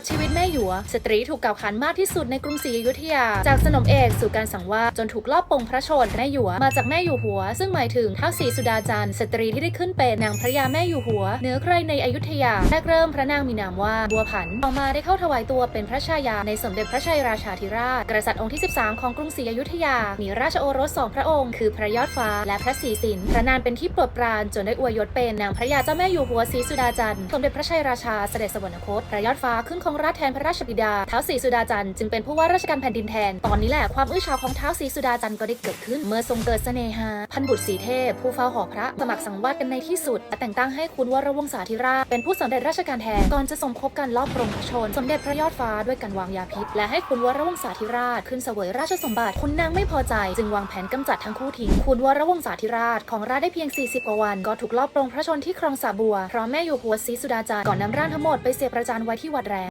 ดชีวิตแม่หยวสตรีถูกกล่าวขานมากที่สุดในกรุงศรีอยุธยา จากสนมเอกสู่การสังวาสจนถูกลอบปงพระชนแม่หยวมาจากแม่อยู่หัว ซึ่งหมายถึงท้าวศรีสุดาจันทร์สตรีที่ได้ขึ้นเป็นนางพระยาแม่อยู่หัวเหนือใครในอยุธยาแรกเริ่มพระนางมีนามว่าบัวผันต่อมาได้เข้าถวายตัวเป็นพระชายาในสมเด็จพระชัยราชาธิราชกษัตริย์องค์ที่ 13 ของกรุงศรีอยุธยา มีราชโอรสสองพระองค์ คือพระยอดฟ้าและพระศรีสินพระนานเป็นที่โปรดปรานจนได้อวยยศเป็นนางพระยาเจ้าแม่อยู่หัวศรีสุดาจันทร์สมเด็จพระชัยราชาเสด็จสวรรคตพระยอดฟ้าขึ้นคองราชแทนพระราชบิดาท้าวศรีสุดาจันทร์จึงเป็นผู้ว่าราชการแผ่นดินแทน ตอนนี้แหละความอื้อฉาวของท้าวศรีสุดาจันทร์ก็ได้เกิดขึ้น เมื่อทรงเกิดเสน่หา พันบุตรสีเทพ ผู้เฝ้าหอพระสมัครสังวาสกันในที่สุดและแต่งตั้งให้คุณวรวงศาธิราชเป็นผู้สำเร็จราชการแทนก่อนจะสมคบกันรอบปรงพระชน สมเด็จพระยอดฟ้าด้วยการวางยาพิษ และให้คุณวรวงศาธิราชขึ้นเสวยราชสมบัติคุณนางไม่พอใจ จึงวางแผนกำจัดทั้งคู่ทิ้งคุณวรวงศาธิราชของราชได้เพียง 40 กว่าวัน ก็ถูกลอบปรงพระชนที่ครองสาบัวเพราะแม่อยู่หัวศรีสุดาจันทร์ก่อนนำร่างทั้งหมดไปเสียประจานไว้ที่วัดแรง